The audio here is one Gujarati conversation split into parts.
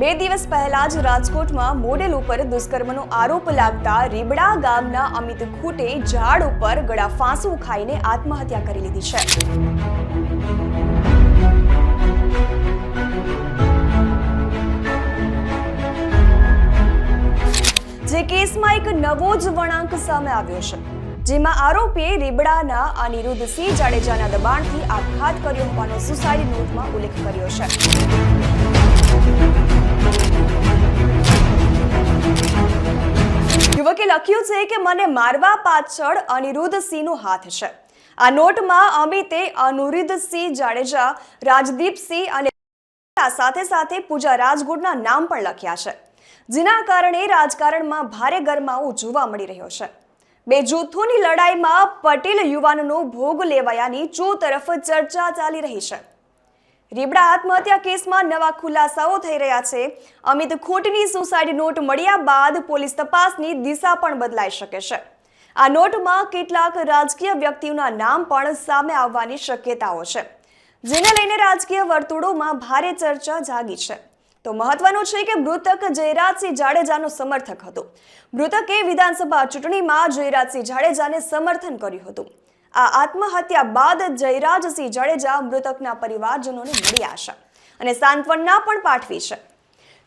બે દિવસ પહેલા જ રાજકોટમાં મોડેલ ઉપર દુષ્કર્મનો આરોપ લાગતા રીબડા ગામના અમિત ખૂટે ઝાડ ઉપર ગળા ફાંસુ ખાઈને આત્મહત્યા કરી લીધી છે. જે કેસમાં એક નવો જ વળાંક સામે આવ્યો છે. જેમાં આરોપીએ રીબડાના અનિરુદ્ધ સિંહ જાડેજાના દબાણથી આપઘાત કર્યો હોવાનો સુસાઇડ નોટમાં ઉલ્લેખ કર્યો છે. યુવકે લખ્યું છે કે મને મારવા પાછળ અનિરુદ્ધ સિંહનો હાથ છે. આ નોટમાં અમિતે અનુરુદ્ધ સિંહ જાડેજા રાજદીપસિંહ અને સાથે સાથે પૂજા રાજગુડના નામ પણ લખ્યા છે. જેના કારણે રાજકારણમાં ભારે ગરમાવો જોવા મળી રહ્યો છે. બે જૂથોની લડાઈમાં પટેલ યુવાનનો ભોગ લેવાયાની ચો તરફ ચર્ચા ચાલી રહી છે. રીબડા આત્મહત્યા કેસમાં નવા ખુલાસાઓ થઈ રહ્યા છે. અમિત ખોટની સુસાઇડ નોટ મળ્યા બાદ પોલીસ તપાસની દિશા પણ બદલાઈ શકે છે. આ નોટમાં કેટલાક રાજકીય વ્યક્તિઓના નામ પણ સામે આવવાની શક્યતાઓ છે. જેને લઈને રાજકીય વર્તુળોમાં ભારે ચર્ચા જાગી છે. તો મહત્વનું છે કે મૃતક જયરાજસિંહ જાડેજાનો સમર્થક હતો. મૃતકે વિધાનસભા ચૂંટણીમાં જયરાજસિંહ જાડેજાને સમર્થન કર્યું હતું. આ આત્મહત્યા બાદ જયરાજસિંહ જાડેજા મૃતકના પરિવારજનોને મળ્યા છે અને સાંત્વના પણ પાઠવી છે.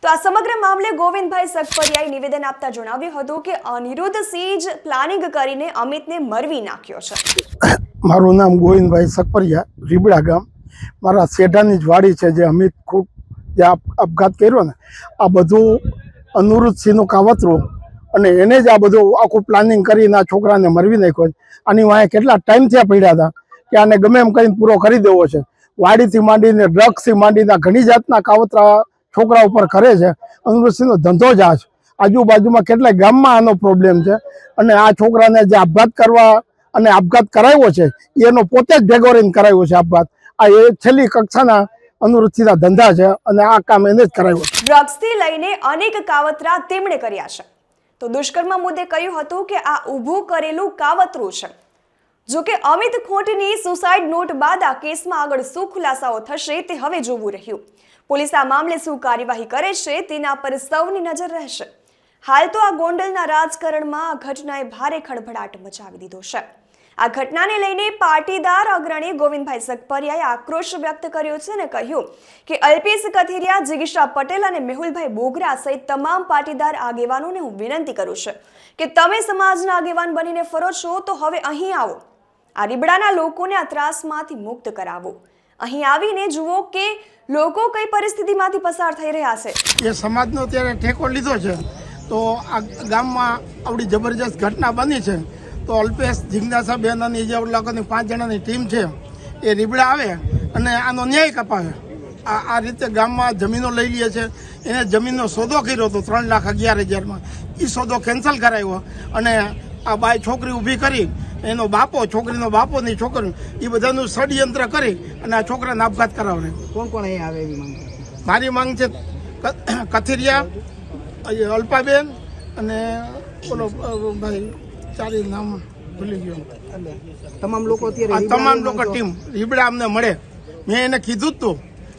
તો આ સમગ્ર મામલે ગોવિંદભાઈ સગપરિયાએ નિવેદન આપતા જણાવ્યું હતું કે અનિરુદ્ધ સિંહ જ પ્લાનિંગ કરીને અમિતને મરવી નાખ્યો છે. મારું નામ ગોવિંદભાઈ સકપરિયા રીબડા ગામ. મારા શેઢાની જ વાડી છે જે અમિત ખૂબ જે આપઘાત કર્યો ને, આ બધું અનુરુદ્ધ સિંહનું કાવતરું અને એને જ આ બધું આખું પ્લાનિંગ કરીને આ છોકરાને મરવી નાખ્યો છે. આની વાંહે કેટલા ટાઈમથી પડ્યા હતા કે આને ગમે એમ કરીને પૂરો કરી દેવો છે. વાડીથી માંડીને ડ્રગ્સથી માંડીને ઘણી જાતના કાવતરા છોકરા ઉપર કરે છે. અનુરુદ્ધસિંહનો ધંધો જ આ છે. આજુબાજુમાં કેટલાય ગામમાં આનો પ્રોબ્લેમ છે. અને આ છોકરાને જે આપઘાત કરવા અને આપઘાત કરાવ્યો છે, એનો પોતે જ ભેગો રહીને કરાવ્યો છે આપઘાત. આ એ છેલ્લી કક્ષાના અનુરૂચિના ધંધા છે અને આ કામ એને જ કરાવ્યો ડ્રગ્સથી લઈને અનેક કાવતરા તેમણે કર્યા છે. તો દુષ્કર્મ મુદ્દે કહ્યું હતું કે આ ઊભું કરેલું કાવતરું છે. જો કે અમિત ખોટની સુસાઇડ નોટ બાદ આ કેસમાં આગળ શું ખુલાસાઓ થશે તે હવે જોવું રહ્યું. પોલીસ આ મામલે શું કાર્યવાહી કરે છે તેના પર સૌની નજર રહેશે. હાલ તો આ ગોંડલના રાજકારણમાં આ ઘટનાએ ભારે ખળભળાટ મચાવી દીધો છે. આ ઘટનાને લઈને પાટીદાર અગ્રણી ગોવિંદભાઈ સગપરિયાએ આક્રોશ વ્યક્ત કર્યો છે અને કહ્યું કે અલ્પેશ કથિરિયા જિગીશા પટેલ અને મેહુલભાઈ બોગરા સહિત તમામ પાટીદાર આગેવાનોને હું વિનંતી કરું છું કે તમે સમાજના આગેવાન બનીને ફરો છો તો હવે અહીં આવો. આ રીબડાના લોકોને આ ત્રાસમાંથી મુક્ત કરાવો. અહીં આવીને જુઓ કે લોકો કઈ પરિસ્થિતિમાંથી પસાર થઈ રહ્યા છે. એ સમાજનો અત્યારે ઠેકો લીધો છે. તો આ ગામમાં આવડી જબરજસ્ત ઘટના બની છે. તો અલ્પેશ જિજ્ઞાસા બેન અને જે લોકોની પાંચ જણાની ટીમ છે એ રીબડા આવે અને આનો ન્યાય કપાવે. આ આ રીતે ગામમાં જમીનો લઈ લે છે. એને જમીનનો સોદો કર્યો હતો ત્રણ લાખ અગિયાર હજારમાં એ સોદો કેન્સલ કરાવ્યો અને આ બાય છોકરી ઊભી કરી એનો બાપો છોકરીનો બાપો ની છોકરી એ બધાનું ષડયંત્ર કરી અને આ છોકરાને આપઘાત કરાવે કોણ કોણ અહીંયા આવે એવી માંગ? મારી માંગ છે કથિરિયા અલ્પાબેન અને ઓલો ભાઈ ચારી નામ ભૂલી ગયો. તમામ લોકો અત્યારે તમામ લોકો ટીમ રીબડા અમને મળે. મેં એને કીધું જ તું.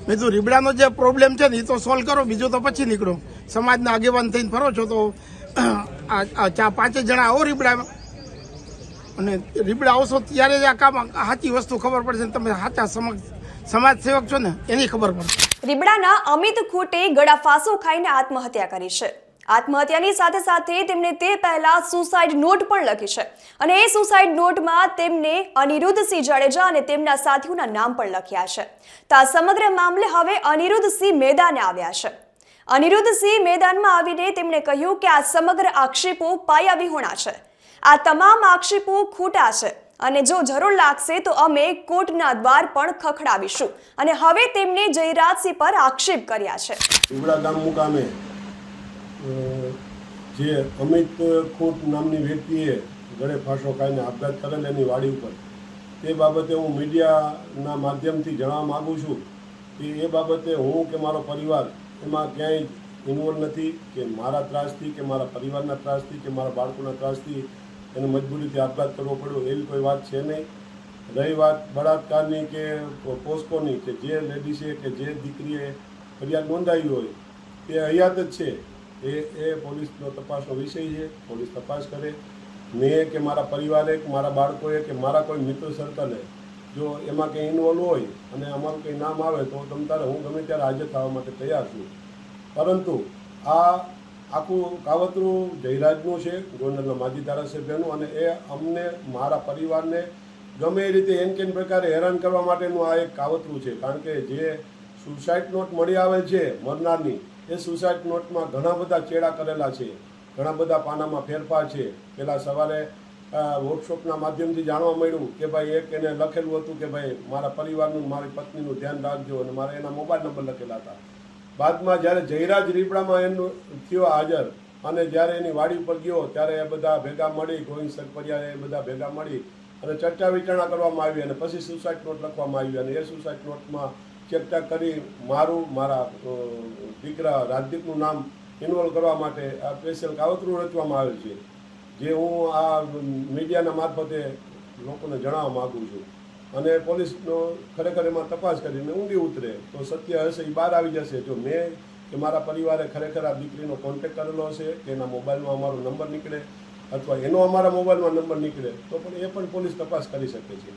મેં કીધું રીબડાનો જે પ્રોબ્લેમ છે ને એ તો સોલ્વ કરો બીજું તો પછી નીકળો. સમાજના આગેવાન થઈને ફરો છો તો આ ચા પાંચે જણા આવો રીબડા અને રીબડા આવશો ત્યારે જ આ કામ સાચી વસ્તુ ખબર પડશે ને તમે સાચા સમાજ સેવક છો ને એની ખબર પડશે. રીબડાના અમિત ખૂટે ગળા ફાંસો ખાઈને આત્મહત્યા કરી છે. આત્મહત્યાની સાથે સાથે તેમણે તે પહેલા સુસાઇડ નોટ પણ લખી છે. અને એ સુસાઇડ નોટમાં તેમને અનિરુદ્ધસિંહ જાડેજા અને તેમના સાથીઓના નામ પણ લખ્યા છે. તો આ સમગ્ર મામલે હવે અનિરુદ્ધસિંહ મેદાને આવ્યા છે. અનિરુદ્ધસિંહ મેદાનમાં આવીને તેમણે કહ્યું કે આ સમગ્ર આક્ષેપો પાયાવિહોણા છે. આ તમામ આક્ષેપો ખોટા છે. અને જો જરૂર લાગશે તો અમે કોર્ટના દ્વાર પણ ખખડાવીશું. અને હવે તેમણે જયરાજસિંહ પર આક્ષેપ કર્યા છે. ઉબડા ગામ મુકામે જે અમિત ખોટ નામની વ્યક્તિએ ગળે ફાંસો ખાઈને આપઘાત કરેલ એની વાડી ઉપર. તે બાબતે હું મીડિયાના માધ્યમથી જણાવવા માગું છું કે એ બાબતે હું કે મારો પરિવાર એમાં ક્યાંય ઇન્વોલ્વ નથી કે મારા ત્રાસથી, કે મારા પરિવારના ત્રાસથી, કે મારા બાળકોના ત્રાસથી એને મજબૂરીથી આપઘાત કરવો પડ્યો, એવી કોઈ વાત છે નહીં. રહી વાત બળાત્કારની કે પોસ્કોની, કે જે લેડીસે કે જે દીકરીએ ફરિયાદ નોંધાવી હોય તે હયાત જ છે. એ એ પોલીસનો તપાસનો વિષય છે, પોલીસ તપાસ કરે. મેં કે મારા પરિવારે, કે મારા બાળકોએ, કે મારા કોઈ મિત્ર સર્કલે, જો એમાં કંઈ ઇન્વોલ્વ હોય અને અમારું કંઈ નામ આવે તો તમ તારે હું ગમે ત્યારે હાજર થવા માટે તૈયાર છું. પરંતુ આ આખું કાવતરું જયરાજનું છે, ગોંડલના માજી ધારાસભ્યનું, અને એ અમને, મારા પરિવારને ગમે એ રીતે એન કેન પ્રકારે હેરાન કરવા માટેનું આ એક કાવતરું છે. કારણ કે જે સુસાઇડ નોટ મળી આવેલ છે, મરનારની, એ સુસાઇડ નોટમાં ઘણા બધા ચેડા કરેલા છે, ઘણા બધા પાનામાં ફેરફાર છે. પહેલાં સવારે વર્કશોપના માધ્યમથી જાણવા મળ્યું કે ભાઈ એક એને લખેલું હતું કે ભાઈ, મારા પરિવારનું મારી પત્નીનું ધ્યાન રાખજો, અને મારા એના મોબાઈલ નંબર લખેલા હતા. બાદમાં જ્યારે જયરાજ રીપડામાં એનું થયો હાજર અને જ્યારે એની વાડી પર ગયો, ત્યારે એ બધા ભેગા મળી, ગોવિંદ સરપરિયા એ બધા ભેગા મળી અને ચર્ચા વિચારણા કરવામાં આવી અને પછી સુસાઇડ નોટ લખવામાં આવી અને એ સુસાઇડ નોટમાં ચર્ચા કરી મારું, મારા દીકરા રાજદીપનું નામ ઇન્વોલ્વ કરવા માટે આ સ્પેશિયલ કાવતરું રચવામાં આવેલ છે. જે હું આ મીડિયાના મારફતે લોકોને જણાવવા માગું છું. અને પોલીસનો ખરેખર એમાં તપાસ કરીને ઊંડી ઉતરે. તો સત્ય હશે એ બહાર આવી જશે. જો મેં કે મારા પરિવારે ખરેખર આ દીકરીનો કોન્ટેક કરેલો હશે કે એના મોબાઈલમાં અમારો નંબર નીકળે અથવા એનો અમારા મોબાઈલમાં નંબર નીકળે, તો પણ એ પણ પોલીસ તપાસ કરી શકે છે.